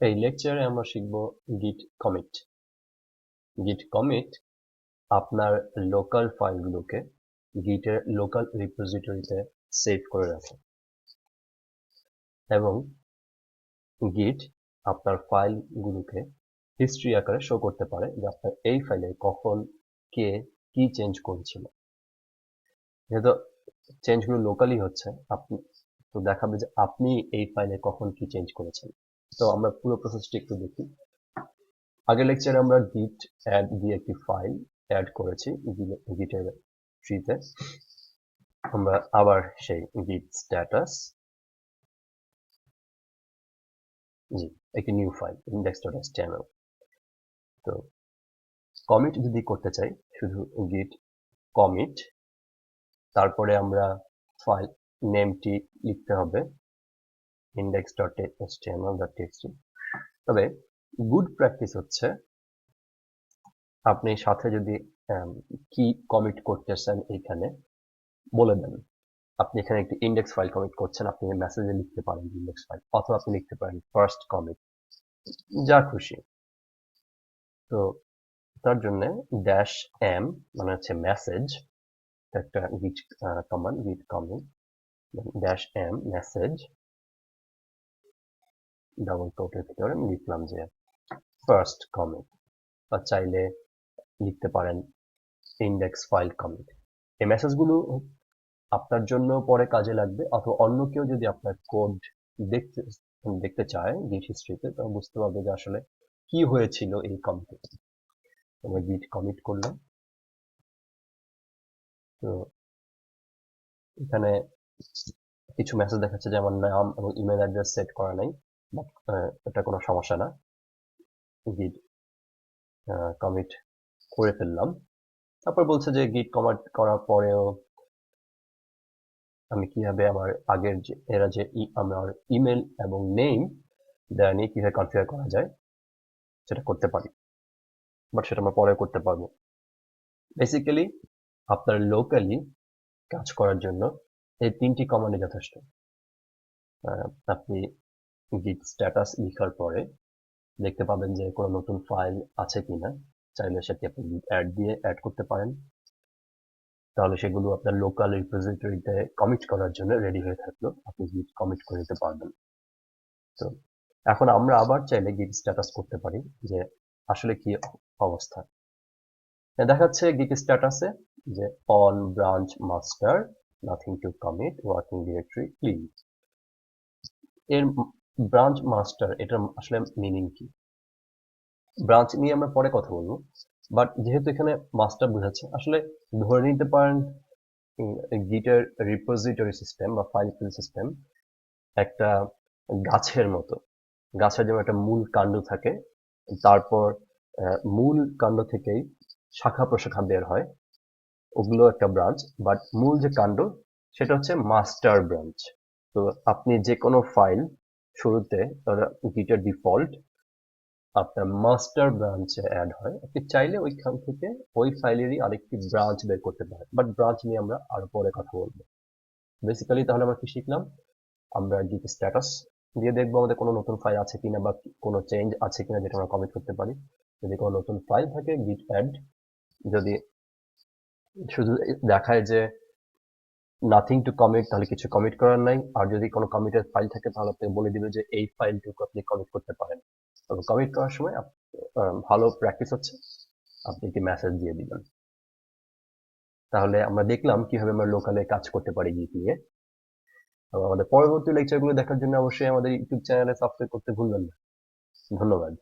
এই লেকচারে আমরা শিখব গিট কমিট গিট কমিট আপনার লোকাল ফাইলগুলোকে গিটের লোকাল রিপোজিটরিতে সেভ করে রাখে এবং গিট আপনার ফাইলগুলোকে হিস্ট্রি আকারে শো করতে পারে যে আপনার এই ফাইলে কখন, কে, কি চেঞ্জ করেছিল। যেহেতু চেঞ্জগুলো লোকালি হচ্ছে, আপনি, তো দেখাবে যে আপনি এই ফাইলে কখন কি চেঞ্জ করেছেন। তো আমরা পুরো প্রসেসটি একটু দেখি। আগের লেকচারে আমরা গিট অ্যাড দিয়ে একটি ফাইল অ্যাড করেছি গিটের ট্রিতে আমরা আবার সেই গিট স্ট্যাটাস জি, একটি new file index dot channel তো কমিট যদি করতে চাই, শুধু গিট কমিট তারপরে আমরা ফাইল নেমটি লিখতে হবে। Index dot html dot txt তবে গুড প্র্যাকটিস হচ্ছে আপনি সাথে যদি কি কমিট করতেছেন এখানে বলে দেন। আপনি এখানে একটি ইন্ডেক্স ফাইল কমিট করছেন, আপনি মেসেজে লিখতে পারেন ইন্ডেক্স ফাইল অথবা আপনি লিখতে পারেন ফার্স্ট কমিট যা খুশি। তো তার জন্য ড্যাশ এম মানে হচ্ছে মেসেজ একটা git command git commit dash M message double কোটের ভিতরে আমি লিখলাম যে ফার্স্ট কমিট বা চাইলে লিখতে পারেন ইন্ডেক্স ফাইল কমিট এই মেসেজগুলো আপনার জন্য পরে কাজে লাগবে, অথবা অন্য কেউ যদি আপনার কোড দেখতে দেখতে চায় গিট হিস্ট্রিতে তো বুঝতে পারবে যে আসলে কি হয়েছিল এই কমিটে আমরা গিট কমিট করলাম। তো এখানে কিছু মেসেজ দেখাচ্ছে যে আমার নাম এবং ইমেল অ্যাড্রেস সেট করা নাই। এটা কোনো সমস্যা না। গিট কমিট করে ফেললাম। তারপর বলছে যে গিট কমিট করার পরেও আমি কীভাবে আমার আগের যে, এরা যে আমার ইমেল এবং নেম দেওয়া নিয়ে কীভাবে কনফিগার করা যায়, সেটা করতে পারি। বাট সেটা আমরা পরে করতে পারব। বেসিক্যালি আপনার লোকালি কাজ করার জন্য এই তিনটি কমান্ডে যথেষ্ট। আপনি গিট স্ট্যাটাস লেখার পরে দেখতে পাবেন যে কোনো নতুন ফাইল আছে কিনা। চাইলে সেটি আপনি গিট অ্যাড দিয়ে অ্যাড করতে পারেন। তাহলে সেগুলো আপনার লোকাল রিপোজিটরিতে কমিট করার জন্য রেডি হয়ে থাকল। আপনি গিট কমিট করে দিতে পারবেন। তো এখন আমরা আবার চাইলে গিট স্ট্যাটাস করতে পারি যে আসলে কি অবস্থা। দেখাচ্ছে গিট স্ট্যাটাসে যে on branch master nothing to commit working directory clean এর ব্রাঞ্চ মাস্টার, এটার আসলে মিনিং কি? ব্রাঞ্চ নিয়ে আমরা পরে কথা বলব। বাট যেহেতু এখানে মাস্টার বোঝাচ্ছে, আসলে ধরে নিতে পারেন গিটার রিপোজিটরি সিস্টেম বা ফাইল ফিল সিস্টেম একটা গাছের মতো। গাছের যেমন একটা মূল কাণ্ড থাকে, তারপর মূল কাণ্ড থেকেই শাখা প্রশাখা বের হয়, ওগুলো একটা ব্রাঞ্চ। বাট মূল যে কাণ্ড, সেটা হচ্ছে মাস্টার ব্রাঞ্চ। তো আপনি যে কোনো ফাইল শুরুতে গিটের ডিফল্ট আপনার মাস্টার ব্রাঞ্চে অ্যাড হয়। আপনি চাইলে ওইখান থেকে ওই ফাইলেরই আরেকটি ব্রাঞ্চ বের করতে পারেন। বাট ব্রাঞ্চ নিয়ে আমরা আরও পরে কথা বলব। বেসিক্যালি তাহলে আমরা কি শিখলাম? আমরা গিট স্ট্যাটাস দিয়ে দেখব আমাদের কোনো নতুন ফাইল আছে কিনা বা কোনো চেঞ্জ আছে কিনা যেটা আমরা কমিট করতে পারি। যদি কোনো নতুন ফাইল থাকে গিট অ্যাড যদি শুধু দেখায় যে নাথিং টু কমিট তাহলে কিছু কমিট করার নাই। আর যদি কোনো কমিটের ফাইল থাকে, তাহলে আপনি বলে দিবে যে এই ফাইলটুকু আপনি কমিট করতে পারেন। তবে কমিট করার সময় ভালো প্র্যাকটিস হচ্ছে। আপনি একটি মেসেজ দিয়ে দিবেন। তাহলে আমরা দেখলাম কীভাবে আমরা লোকালে কাজ করতে পারি গিট নিয়ে আমাদের পরবর্তী লেকচারগুলো দেখার জন্য অবশ্যই আমাদের ইউটিউব চ্যানেলে সাবস্ক্রাইব করতে ভুলবেন না। ধন্যবাদ।